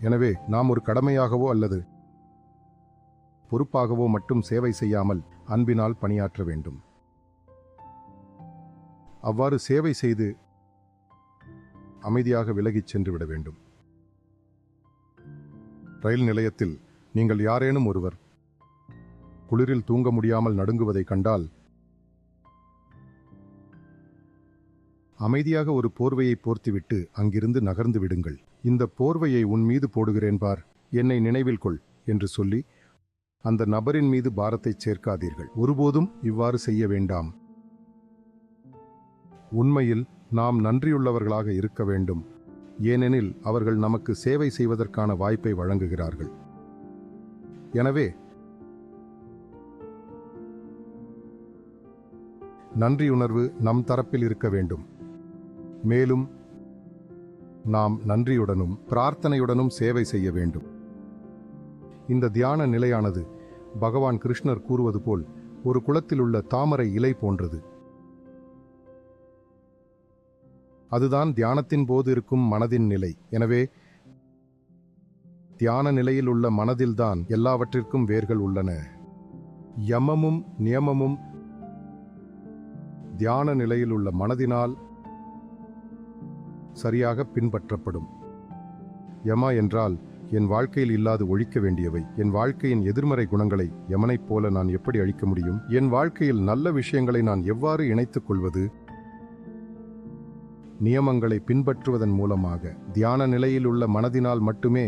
எனவே நாம் ஒரு கடமையாகவோ அல்லது பொறுப்பாகவோ மட்டும் சேவை செய்யாமல் அன்பினால் பணியாற்ற வேண்டும். அவ்வாறு சேவை செய்து அமைதியாக விலகிச் சென்று விட வேண்டும். ரயில் நிலையத்தில் நீங்கள் யாரேனும் ஒருவர் குளிரில் தூங்க முடியாமல் நடுங்குவதை கண்டால் அமைதியாக ஒரு போர்வையை போர்த்திவிட்டு அங்கிருந்து நகர்ந்து விடுங்கள். இந்த போர்வையை உன் மீது போடுகிறேன் பார். என்னை நினைவில் கொள் என்று சொல்லி அந்த நபரின் மீது பாரத்தை சேர்க்காதீர்கள். ஒருபோதும் இவ்வாறு செய்ய வேண்டாம். உண்மையில் நாம் நன்றியுள்ளவர்களாக இருக்க வேண்டும். ஏனெனில் அவர்கள் நமக்கு சேவை செய்வதற்கான வாய்ப்பை வழங்குகிறார்கள். எனவே நன்றியுணர்வு நம் தரப்பில் இருக்க வேண்டும். மேலும் நாம் நன்றியுடனும் பிரார்த்தனையுடனும் சேவை செய்ய வேண்டும். இந்த தியான நிலையானது பகவான் கிருஷ்ணர் கூறுவது போல் ஒரு குளத்தில் உள்ள தாமரை இலை போன்றது. அதுதான் தியானத்தின் போது இருக்கும் மனதின் நிலை. எனவே தியான நிலையில் உள்ள மனதில்தான் எல்லாவற்றிற்கும் வேர்கள் உள்ளன. யமமும் நியமமும் தியான நிலையில் உள்ள மனதினால் சரியாக பின்பற்றப்படும். யமா என்றால் என் வாழ்க்கையில் இல்லாது ஒழிக்க வேண்டியவை. என் வாழ்க்கையின் எதிர்மறை குணங்களை யமனைப் போல நான் எப்படி அழிக்க முடியும்? என் வாழ்க்கையில் நல்ல விஷயங்களை நான் எவ்வாறு இணைத்துக் கொள்வது? நியமங்களை பின்பற்றுவதன் மூலமாக தியான நிலையில் உள்ள மனதினால் மட்டுமே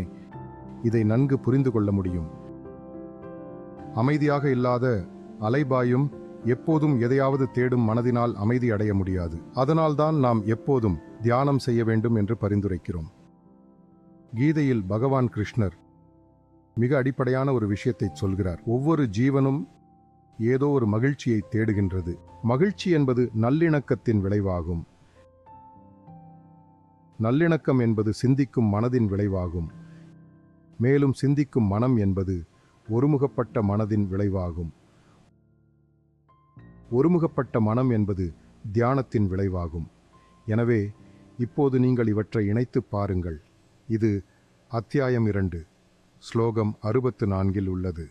இதை நன்கு புரிந்து கொள்ள முடியும். அமைதியாக இல்லாத அலைபாயும் எப்போதும் எதையாவது தேடும் மனதினால் அமைதி அடைய முடியாது. அதனால்தான் நாம் எப்போதும் தியானம் செய்ய வேண்டும் என்று பரிந்துரைக்கிறோம். கீதையில் பகவான் கிருஷ்ணர் மிக அடிப்படையான ஒரு விஷயத்தை சொல்கிறார். ஒவ்வொரு ஜீவனும் ஏதோ ஒரு மகிழ்ச்சியை தேடுகின்றது. மகிழ்ச்சி என்பது நல்லிணக்கத்தின் விளைவாகும். நல்லிணக்கம் என்பது சிந்திக்கும் மனதின் விளைவாகும். மேலும் சிந்திக்கும் மனம் என்பது ஒருமுகப்பட்ட மனதின் விளைவாகும். ஒருமுகப்பட்ட மனம் என்பது தியானத்தின் விளைவாகும். எனவே இப்போது நீங்கள் இவற்றை இணைத்துப் பாருங்கள். இது அத்தியாயம் இரண்டு ஸ்லோகம் அறுபத்து நான்கில் உள்ளது.